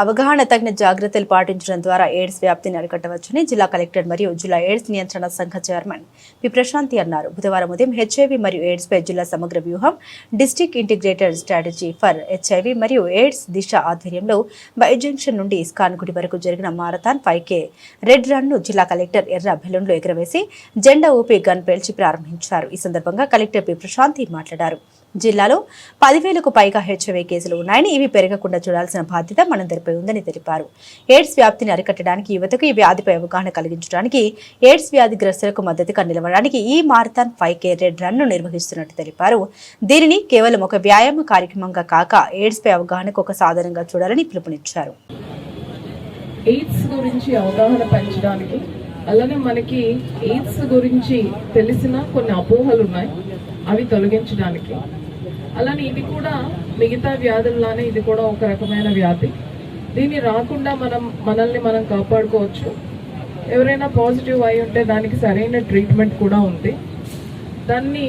అవగాహన తగిన జాగ్రత్తలు పాటించడం ద్వారా ఎయిడ్స్ వ్యాప్తిని అరికట్టవచ్చని జిల్లా కలెక్టర్ మరియు జిల్లా ఎయిడ్స్ నియంత్రణ సంఘ చైర్మన్ పి ప్రశాంతి అన్నారు. బుధవారం ఉదయం హెచ్ఐవి మరియు ఎయిడ్స్ పై జిల్లా సమగ్ర వ్యూహం district integrated strategy for HIV మరియు ఎయిడ్స్ దిశ ఆధ్వర్యంలో బై జంక్షన్ నుండి ఇస్కాన్ గుడి వరకు జరిగిన మారథాన్ ఫైవ్ కే రెడ్ రన్ను జిల్లా కలెక్టర్ ఎర్ర బెలూన్లు ఎగురవేసి జెండా ఊపి గన్ పేల్చి ప్రారంభించారు. ఈ సందర్భంగా కలెక్టర్ పి ప్రశాంతి మాట్లాడారు. జిల్లాలో పదివేలకు పైగా హెచ్ఐవీ కేసులు ఉన్నాయని ఇవి పెరగకుండా చూడాల్సిన బాధ్యత మనందరిపై ఉందని తెలిపారు. ఎయిడ్స్ వ్యాప్తిని అరికట్టడానికి యువతకు ఈ వ్యాధిపై అవగాహన కలిగించడానికి ఎయిడ్స్ వ్యాధిగ్రస్తులకు మద్దతుగా నిలవడానికి ఈ మారథాన్ ఫైవ్ కే రెడ్ రన్ను నిర్వహిస్తున్నట్టు తెలిపారు. దీనిని కేవలం ఒక వ్యాయామ కార్యక్రమంగా కాక ఎయిడ్స్పై అవగాహనకు ఒక సాధనంగా చూడాలని పిలుపునిచ్చారు. ఎయిడ్స్ గురించి అవగాహన పెంచడానికి అలానే మనకి ఎయిడ్స్ గురించి తెలిసిన కొన్ని అపోహలు ఉన్నాయి. అవి తొలగించడానికి అలానే ఇది కూడా మిగతా వ్యాధుల్లానే ఇది కూడా ఒక రకమైన వ్యాధి. దీన్ని రాకుండా మనం మనల్ని మనం కాపాడుకోవచ్చు. ఎవరైనా పాజిటివ్ అయి ఉంటే దానికి సరైన ట్రీట్మెంట్ కూడా ఉంది. దాన్ని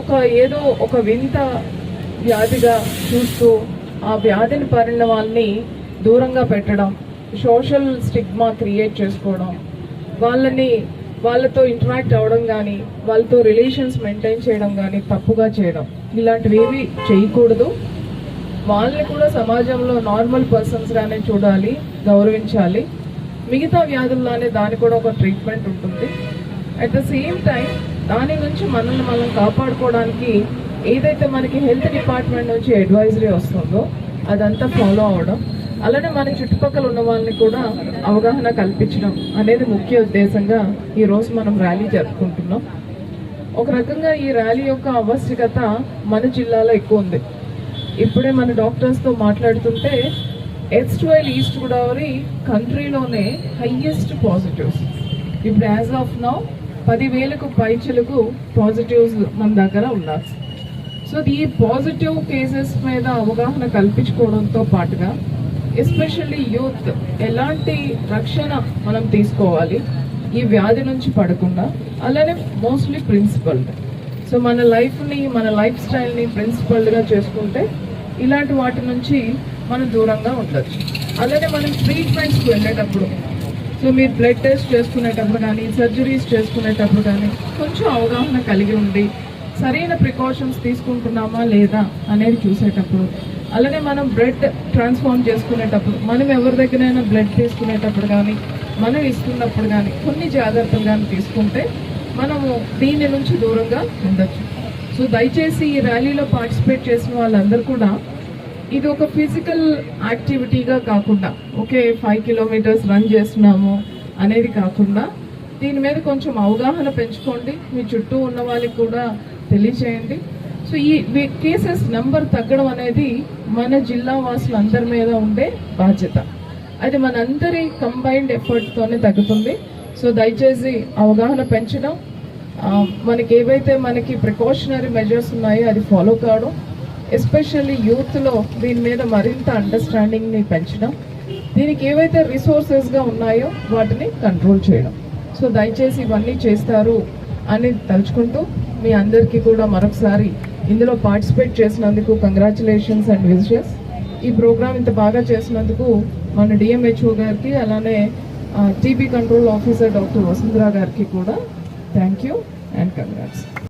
ఒక ఏదో ఒక వింత వ్యాధిగా చూస్తూ ఆ వ్యాధిని పరిణ వాళ్ళని దూరంగా పెట్టడం సోషల్ స్టిగ్మా క్రియేట్ చేసుకోవడం వాళ్ళని వాళ్ళతో ఇంటరాక్ట్ అవ్వడం కానీ వాళ్ళతో రిలేషన్స్ మెయింటైన్ చేయడం కానీ తప్పుగా చేయడం. ఇలాంటివి ఏవి చేయకూడదు. వాళ్ళని కూడా సమాజంలో నార్మల్ పర్సన్స్గానే చూడాలి గౌరవించాలి. మిగతా వ్యాధుల్లానే దాని కూడా ఒక ట్రీట్మెంట్ ఉంటుంది. అట్ ద సేమ్ టైం దాని నుంచి మనల్ని మనం కాపాడుకోవడానికి ఏదైతే మనకి హెల్త్ డిపార్ట్మెంట్ నుంచి అడ్వైజరీ వస్తుందో అదంతా ఫాలో అవడం. అలానే మన చుట్టుపక్కల ఉన్న వాళ్ళని కూడా అవగాహన కల్పించడం అనేది ముఖ్య ఉద్దేశంగా ఈరోజు మనం ర్యాలీ జరుపుకుంటున్నాం. ఒక రకంగా ఈ ర్యాలీ యొక్క ఆవశ్యకత మన జిల్లాలో ఎక్కువ ఉంది. ఇప్పుడే మన డాక్టర్స్తో మాట్లాడుతుంటే ఎస్ ట్వెల్వ్ ఈస్ట్ గోదావరి కంట్రీలోనే హయ్యెస్ట్ పాజిటివ్స్ ఇప్పుడు యాజ్ ఆఫ్ నౌ పదివేలకు పైచలకు పాజిటివ్స్ మన దగ్గర ఉన్నారు. సో ఈ పాజిటివ్ కేసెస్ మీద అవగాహన కల్పించుకోవడంతో పాటుగా ఎస్పెషల్లీ యూత్ ఎలాంటి రక్షణ మనం తీసుకోవాలి? ఈ వ్యాధి నుంచి పడకుండా. అలానే మోస్ట్లీ ప్రిన్సిపల్డ్ సో మన లైఫ్ని మన లైఫ్ స్టైల్ని ప్రిన్సిపల్డ్గా చేసుకుంటే ఇలాంటి వాటి నుంచి మనం దూరంగా ఉండొచ్చు. అలానే మనం ట్రీట్మెంట్స్కి వెళ్ళేటప్పుడు సో మీరు బ్లడ్ టెస్ట్ చేసుకునేటప్పుడు కానీ సర్జరీస్ చేసుకునేటప్పుడు కానీ కొంచెం అవగాహన కలిగి ఉండి సరైన ప్రికాషన్స్ తీసుకుంటున్నామా లేదా అనేది చూసేటప్పుడు అలానే మనం బ్లడ్ ట్రాన్స్ఫార్మ్ చేసుకునేటప్పుడు మనం ఎవరి దగ్గరైనా బ్లడ్ తీసుకునేటప్పుడు కానీ మనం ఇస్తున్నప్పుడు కానీ కొన్ని జాగ్రత్తలు కానీ తీసుకుంటే మనము దీని నుంచి దూరంగా ఉండొచ్చు. సో దయచేసి ఈ ర్యాలీలో పార్టిసిపేట్ చేసిన వాళ్ళందరూ కూడా ఇది ఒక ఫిజికల్ యాక్టివిటీగా కాకుండా ఓకే ఫైవ్ కిలోమీటర్స్ రన్ చేస్తున్నాము అనేది కాకుండా దీని మీద కొంచెం అవగాహన పెంచుకోండి. మీ చుట్టూ ఉన్న వాళ్ళకి కూడా తెలియచేయండి. సో ఈ కేసెస్ నెంబర్ తగ్గడం అనేది మన జిల్లా వాసులందరి మీద ఉండే బాధ్యత. అది మనందరి కంబైన్డ్ ఎఫర్ట్తోనే తగ్గుతుంది. సో దయచేసి అవగాహన పెంచడం. మనకి ఏవైతే మనకి ప్రికాషనరీ మెజర్స్ ఉన్నాయో అది ఫాలో కావడం. ఎస్పెషల్లీ యూత్లో దీని మీద మరింత అండర్స్టాండింగ్ని పెంచడం. దీనికి ఏవైతే రిసోర్సెస్గా ఉన్నాయో వాటిని కంట్రోల్ చేయడం. సో దయచేసి ఇవన్నీ చేస్తారు అని తలుచుకుంటూ మీ అందరికీ కూడా మరొకసారి ఇందులో పార్టిసిపేట్ చేసినందుకు కంగ్రాచులేషన్స్ అండ్ విజయస్ ఈ ప్రోగ్రామ్ ఇంత బాగా చేసినందుకు మన డిఎంహెచ్ఓ గారికి అలానే TB control officer doctor Vasundhara గారికి కూడా థ్యాంక్ యూ అండ్ కంగ్రాట్స్